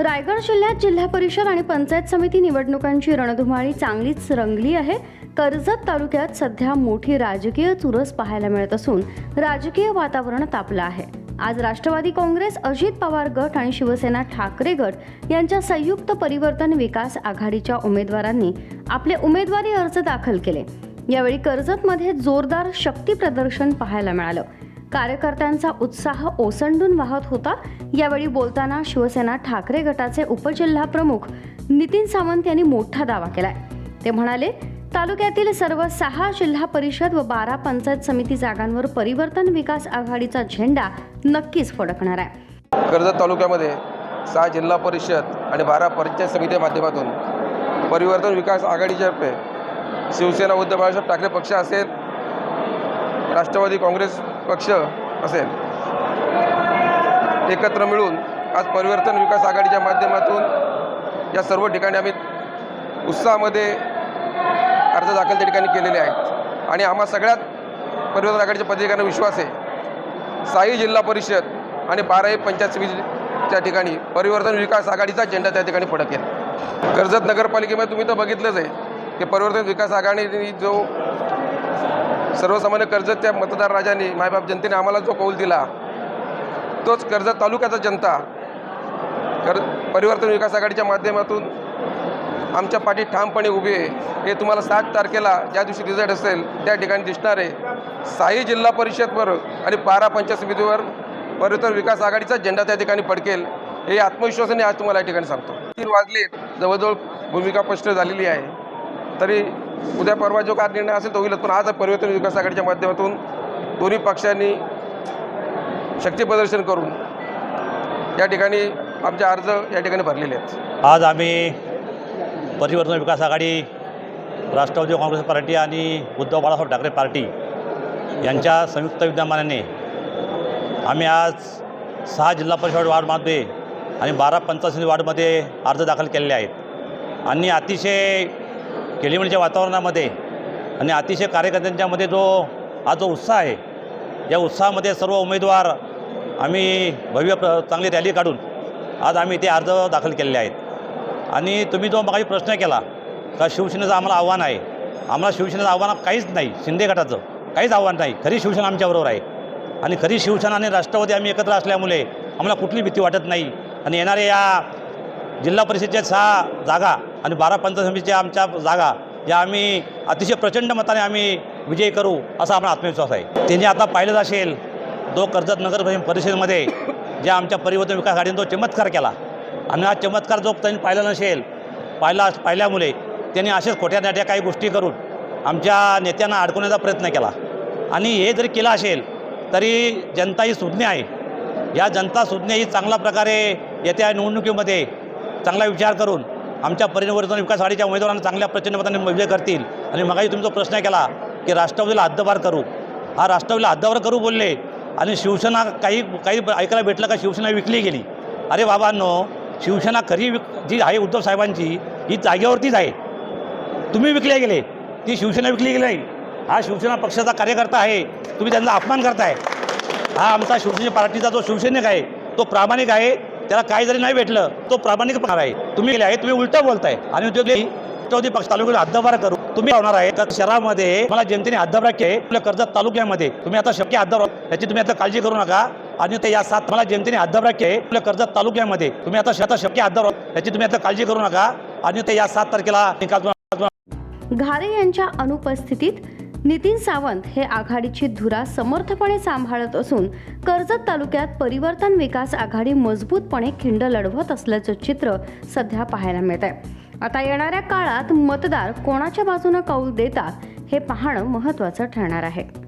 रायगड जिल्ह्यात जिल्हा परिषद आणि पंचायत समिती निवडणुकांची रणधुमाळी चांगलीच रंगली आहे. कर्जत तालुक्यात सध्या मोठी राजकीय चुरस पाहायला मिळत असून राजकीय वातावरण तापलं आहे. आज राष्ट्रवादी काँग्रेस अजित पवार गट आणि शिवसेना ठाकरे गट यांच्या संयुक्त परिवर्तन विकास आघाडीच्या उमेदवारांनी आपले उमेदवारी अर्ज दाखल केले. यावेळी कर्जतमध्ये जोरदार शक्ती प्रदर्शन पाहायला मिळालं. कार्यकर्त्यांचा उत्साह ओसंडून वाहत होता. यावेळी बोलताना शिवसेना ठाकरे गटाचे उपजिल्हा प्रमुख नितीन सावंत यांनी मोठा दावा केलाय. ते म्हणाले तालुक्यातील सर्व सहा जिल्हा परिषद व बारा पंचायत समिती जागांवर परिवर्तन विकास आघाडीचा झेंडा नक्कीच फडकणार आहे. कर्जत तालुक्यामध्ये सहा जिल्हा परिषद आणि बारा पंचायत समितीच्या माध्यमातून परिवर्तन विकास आघाडीतर्फे शिवसेना उद्धव बाळासाहेब ठाकरे पक्ष असेल राष्ट्रवादी काँग्रेस पक्ष असेल. एकत्र मिळून आज परिवर्तन विकास आघाडीच्या माध्यमातून या सर्व ठिकाणी आम्ही उत्साहामध्ये अर्ज दाखल त्या ठिकाणी केलेले आहेत. आणि आम्हा सगळ्यात परिवर्तन आघाडीच्या पदाधिकाऱ्यांना विश्वास आहे. साई जिल्हा परिषद आणि बाराही पंचायत समितीच्या ठिकाणी परिवर्तन विकास आघाडीचा झेंडा त्या ठिकाणी फडकेल कर्जत नगरपालिकेमध्ये तुम्ही तर बघितलंच आहे की परिवर्तन विकास आघाडीने जो सर्वसामान्य कर्जतच्या मतदार राजाने मायबाप जनतेने आम्हाला जो कौल दिला तोच कर्जत तालुक्याचा जनता कर परिवर्तन विकास आघाडीच्या माध्यमातून आमच्या पाठी ठामपणे उभी आहे. हे तुम्हाला सात तारखेला ज्या दिवशी रिझल्ट असेल त्या ठिकाणी दिसणार आहे. साई जिल्हा परिषदवर आणि पारा पंचायत समितीवर परिवर्तन विकास आघाडीचा झेंडा त्या ठिकाणी पडकेल हे आत्मविश्वासाने आज तुम्हाला या ठिकाणी सांगतो. तीन वाजले जवळजवळ भूमिका स्पष्ट झालेली आहे. तरी उद्या परवा जो काय निर्णय असेल तो होईलच पण आज परिवर्तन विकास आघाडीच्या माध्यमातून दोन्ही पक्षांनी शक्तीप्रदर्शन करून या ठिकाणी आमचे अर्ज या ठिकाणी भरलेले आहेत. आज आम्ही परिवर्तन विकास आघाडी राष्ट्रवादी काँग्रेस पार्टी आणि उद्धव बाळासाहेब ठाकरे पार्टी यांच्या संयुक्त विद्यमानाने आम्ही आज सहा जिल्हा परिषद वार्डमध्ये आणि बारा पंचायत वार्डमध्ये अर्ज दाखल केलेले आहेत. आणि अतिशय खेळीमेळीच्या वातावरणामध्ये आणि अतिशय कार्यकर्त्यांच्यामध्ये जो आज जो उत्साह आहे या उत्साहामध्ये सर्व उमेदवार आम्ही भव्य प्र चांगली रॅली काढून आज आम्ही ते अर्ज दाखल केलेले आहेत. आणि तुम्ही जो मगाशी प्रश्न केला का शिवसेनेचं आम्हाला आव्हान आहे आम्हाला शिवसेनेचं आव्हान काहीच नाही शिंदे गटाचं काहीच आव्हान नाही खरी शिवसेना आमच्याबरोबर आहे. आणि खरी शिवसेना आणि राष्ट्रवादी आम्ही एकत्र असल्यामुळे आम्हाला कुठली भीती वाटत नाही. आणि येणाऱ्या या जिल्हा परिषदेच्या सहा जागा आणि बारा पंचायत समितीच्या आमच्या जागा या आम्ही अतिशय प्रचंड मताने आम्ही विजय करू असा आम्हाला आत्मविश्वास आहे. त्यांनी आता पाहिलंच असेल तो कर्जत नगर परिषदेमध्ये ज्या आमच्या परिवर्तन विकास आघाडीने तो चमत्कार केला. आणि हा चमत्कार जो त्यांनी पाहिला नसेल पाहिला पाहिल्यामुळे त्यांनी असेच खोट्या नाट्या काही गोष्टी करून आमच्या नेत्यांना अडकवण्याचा प्रयत्न केला. आणि हे जरी केलं असेल तरी जनता ही सुज्ञ आहे. या जनता सुज्ञ ही चांगल्या प्रकारे येत्या निवडणुकीमध्ये चांगला विचार करून आमच्या परिवर्तन विकास आघाडीच्या उमेदवारांना चांगल्या प्रचंड मताने विजय करतील. आणि मगाशी तुमचा प्रश्न केला की राष्ट्रवादीला हद्दपार करू. हा राष्ट्रवादीला हद्दपार करू बोलले आणि शिवसेना काही काही ऐकायला भेटलं का? शिवसेना विकली गेली. अरे बाबांनो शिवसेना खरी विक जी आहे उद्धव साहेबांची ही जागेवरतीच आहे. तुम्ही विकले गेले. ती शिवसेना विकली गेली नाही. हा शिवसेना पक्षाचा कार्यकर्ता आहे. तुम्ही त्यांचा अपमान करताय. हा आमचा शिवसेना पार्टीचा जो शिवसैनिक आहे तो प्रामाणिक आहे. त्याला काही जरी नाही भेटलं तो प्रामाणिक पाहणार आहे. तुम्ही गेले आहे तुम्ही उलटं बोलताय. आणि राष्ट्रवादी पक्ष तालुक्यात हद्दबार करू. तुम्ही होणार आहे. तर शहरामध्ये मला जनतेने हद्दबार केले. आपल्या कर्जत तालुक्यामध्ये तुम्ही आता शक्य हद्दबार याची तुम्ही आता काळजी करू नका. आणि ते या सात मला जनतेने हद्दबार केले. आपल्या कर्जत तालुक्यामध्ये तुम्ही आता आता शक्य हद्दबार याची तुम्ही आता काळजी करू नका. आणि ते या सात तारखेला निकाल घारे यांच्या अनुपस्थितीत नितीन सावंत हे आघाडीची धुरा समर्थपणे सांभाळत असून कर्जत तालुक्यात परिवर्तन विकास आघाडी मजबूतपणे खिंड लढवत असल्याचं चित्र सध्या पाहायला मिळत आहे आता येणाऱ्या काळात मतदार कोणाच्या बाजूनं कौल देतात हे पाहणं महत्त्वाचं ठरणार आहे.